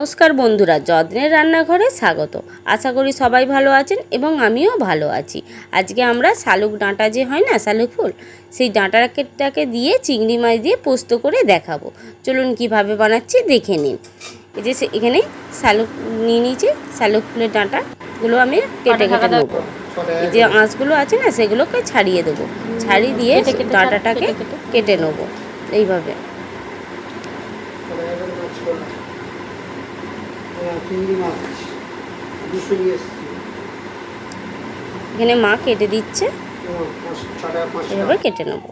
নমস্কার বন্ধুরা যত্নের রান্নাঘরে স্বাগত। আশা করি সবাই ভালো আছেন এবং আমিও ভালো আছি। আজকে আমরা শালুক ডাঁটা যে হয় না শালুক ফুল সেই ডাঁটাটাকে দিয়ে চিংড়ি মাছ দিয়ে পোস্ত করে দেখাবো। চলুন কীভাবে বানাচ্ছি দেখে নিন। এই যে সে- এখানে শালুক নিয়ে নিয়েছি শালুক ফুলের ডাঁটাগুলো আমি কেটে কেটে নেব। এই যে আঁশগুলো আছে না সেগুলোকে ছাড়িয়ে দেবো। ছাড়িয়ে দিয়ে ডাঁটাটাকে। কেটে নেব এইভাবে। চিংড়ি মাছ। দুশো নিয়ে এসেছি। এখানে মা কেটে দিচ্ছে। এভাবে কেটে নেব।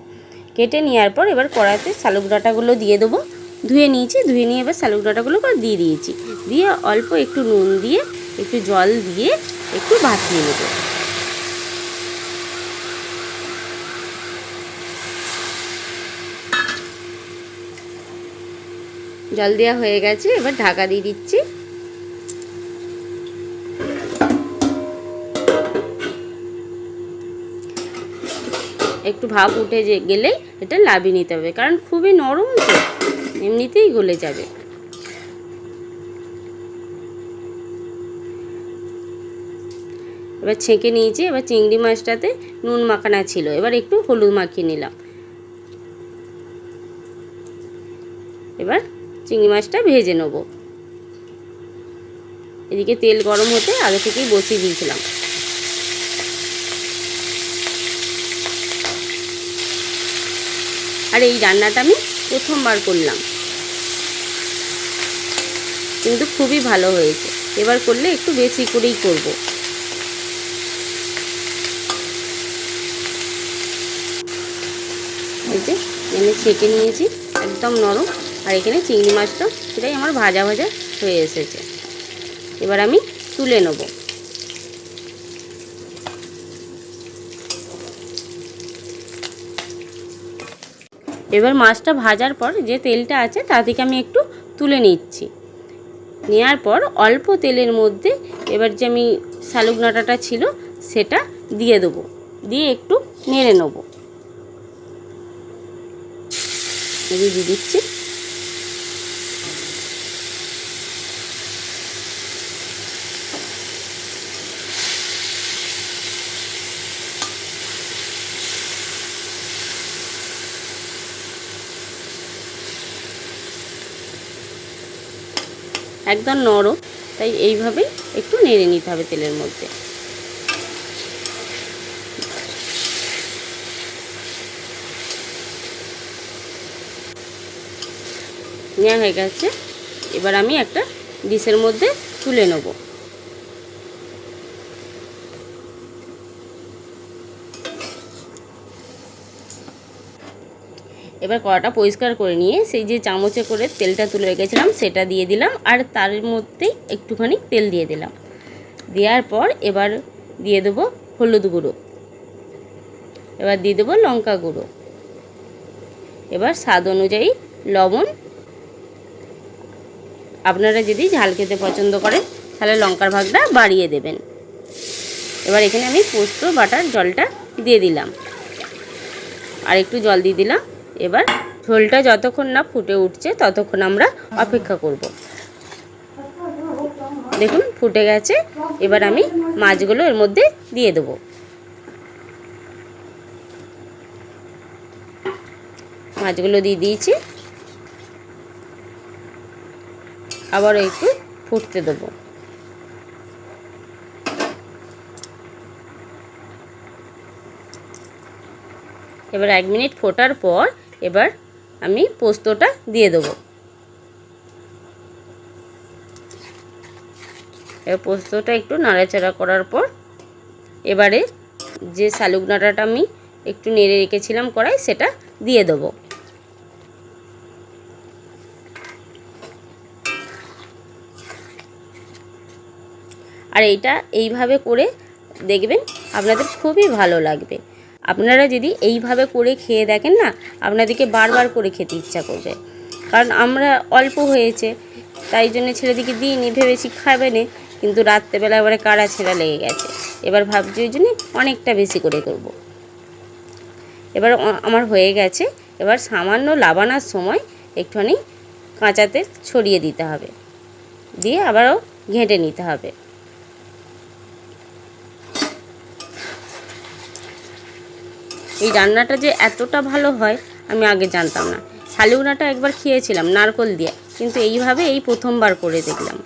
কেটে নেওয়ার পর এবার কড়াইতে শালুক ডাঁটাগুলো দিয়ে দেবো। ধুয়ে নিয়েছি ধুয়ে নিয়ে এবার শালুক ডাঁটাগুলো দিয়ে দিয়েছি। দিয়ে অল্প একটু নুন দিয়ে একটু জল দিয়ে একটু ভাপিয়ে নেব। জল দেওয়া হয়ে গেছে এবার ঢাকা দিয়ে দিচ্ছি। একটু ভাপ উঠে যে গেলেই এটা লাভিয়ে নিতে হবে। কারণ খুবই নরম তো, এমনিতেই গলে যাবে। এবার ছেঁকে নিয়েছি, এবার চিংড়ি মাছটাতে নুন মাখানা ছিল। এবার একটু হলুদ মাখিয়ে নিলাম। এবার চিংড়ি মাছটা ভেজে নেব। এদিকে তেল গরম হতে আগে থেকেই বসিয়ে দিয়েছিলাম। আর এই রান্নাটা আমি প্রথমবার করলাম। কিন্তু খুবই ভালো হয়েছে। এবার করলে একটু বেশি করেই করব। এই যে, এনে ছেঁকে নিয়েছি, একদম নরম। আর এখানে চিংড়ি মাছটা, সেটাই আমার ভাজা ভাজা হয়ে এসেছে। এবার আমি তুলে নেব। এবার মাছটা ভাজার পর যে তেলটা আছে তা থেকে আমি একটু তুলে নিচ্ছি। নেওয়ার পর অল্প তেলের মধ্যে এবার যে আমি শালুক ডাঁটাটা ছিল সেটা দিয়ে দেবো। দিয়ে একটু নেড়ে নেব। দিচ্ছি। একদম নরম, তাই এইভাবেই একটু নেড়ে নিতে হবে তেলের মধ্যে। নেওয়া হয়ে গেছে। এবার আমি একটা ডিশের মধ্যে তুলে নেব। এবার কড়াটা পরিষ্কার করে নিয়ে সেই যে চামচে করে তেলটা তুলে রেখেছিলাম, সেটা দিয়ে দিলাম আর তার মধ্যেই একটুখানি তেল দিয়ে দিলাম। দেওয়ার পর এবার দিয়ে দেবো হলুদ গুঁড়ো। এবার দিয়ে দেবো লঙ্কা গুঁড়ো। এবার স্বাদ অনুযায়ী লবণ। আপনারা যদি ঝাল খেতে পছন্দ করেন, তাহলে লঙ্কার ভাগটা বাড়িয়ে দেবেন। এবার এখানে আমি পোস্ত, বাটার, জলটা দিয়ে দিলাম। আর একটু জল দিয়ে দিলাম। এবার ঝোলটা যতক্ষণ না ফুটে উঠছে ততক্ষণ আমরা অপেক্ষা করব। দেখুন, ফুটে গেছে। এবার আমি মাছগুলো এর মধ্যে দিয়ে দেবো। মাছগুলো দিয়ে দিয়েছি। আবার একটু ফুটতে দেবো। এবার এক মিনিট ফোটার পর এবার আমি পোস্তটা দিয়ে দেবো। এবার পোস্তটা একটু নাড়াচাড়া করার পর এবারে যে শালুক ডাঁটাটা আমি একটু নেড়ে রেখেছিলাম কড়াই, সেটা দিয়ে দেবো। আর এইটা এইভাবে করে দেখবেন আপনাদের খুবই ভালো লাগবে। আপনারা যদি এইভাবে করে খেয়ে দেখেন না, আপনাদেরকে বারবার করে খেতে ইচ্ছা করবে। কারণ আমরা অল্প হয়েছে, তাই জন্য ছেলেদিকে দিইনি, ভেবেছি খাবে না, কিন্তু রাত্রেবেলা এবারে কাড়া ছেঁড়া লেগে গেছে। এবার ভাবছি ওই জন্যে অনেকটা বেশি করে করব। এবার আমার হয়ে গেছে, এবার সামান্য লাবানার সময় একটুখানি কাঁচাতে ছড়িয়ে দিতে হবে। দিয়ে আবারও ঘেঁটে নিতে হবে। এই রান্নাটা যে এতটা ভালো হয়, আমি আগে জানতাম না। শালিউনাটা একবার খেয়েছিলাম নারকল দিয়ে, কিন্তু এইভাবে এই প্রথমবার করে দেখলাম।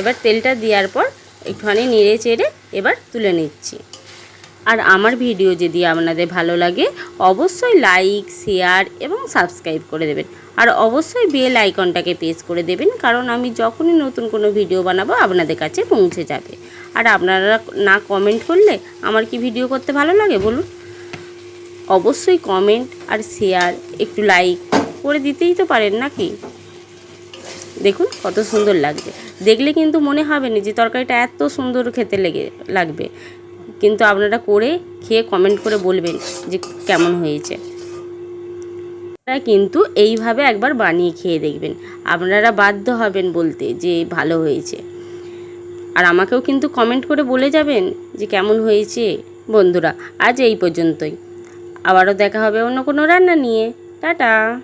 এবার তেলটা দেওয়ার পর একটুখানি নেড়ে চেড়ে এবার তুলে নিচ্ছি। আর আমার ভিডিও যদি আপনাদের ভালো লাগে, অবশ্যই লাইক শেয়ার এবং সাবস্ক্রাইব করে দেবেন। আর অবশ্যই বেল আইকনটাকে প্রেস করে দেবেন, কারণ আমি যখনই নতুন কোনো ভিডিও বানাবো, আপনাদের কাছে পৌঁছে যাবে। আর আপনারা না কমেন্ট করলে আমার কি ভিডিও করতে ভালো লাগে বলুন? অবশ্যই কমেন্ট আর শেয়ার একটু লাইক করে দিতেই তো পারেন নাকি? দেখুন কত সুন্দর লাগবে দেখলে কিন্তু মনে হবে না যে তরকারিটা এত সুন্দর খেতে লেগে, লাগবে। কিন্তু আপনারা করে খেয়ে কমেন্ট করে বলবেন যে কেমন হয়েছে। আপনারা কিন্তু এইভাবে একবার বানিয়ে খেয়ে দেখবেন। আপনারা বাধ্য হবেন বলতে যে ভালো হয়েছে। আর আমাকেও কিন্তু কমেন্ট করে বলে যাবেন যে কেমন হয়েছে বন্ধুরা। আজ এই পর্যন্তই। আবারও দেখা হবে অন্য কোনো রান্না নিয়ে। টাটা।